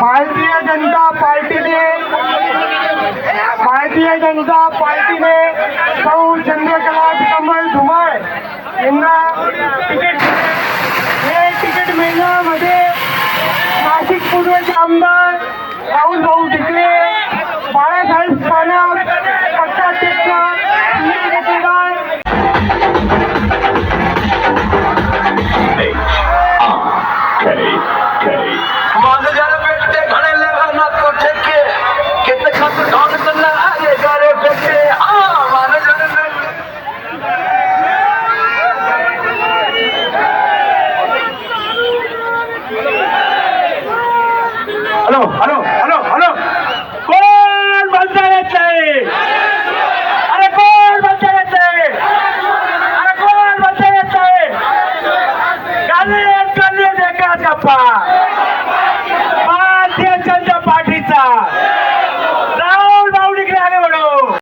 भारतीय जनता पार्टीने भारतीय जनता पार्टीने सौ चंद्रकला कमल धुमाळ. यांना तिकीट हे तिकीट मिळण्यामध्ये नाशिक पूर्वचे आमदार राहुल भाऊ हॅलो हॅलो हॅलो हॅलो. कोण बोलता येत नाही अरे कोण बोलता येत नाही अरे कोण बोलता येत नाही गाणे गाणे देखा गप्पा. भारतीय जनता पार्टीचा.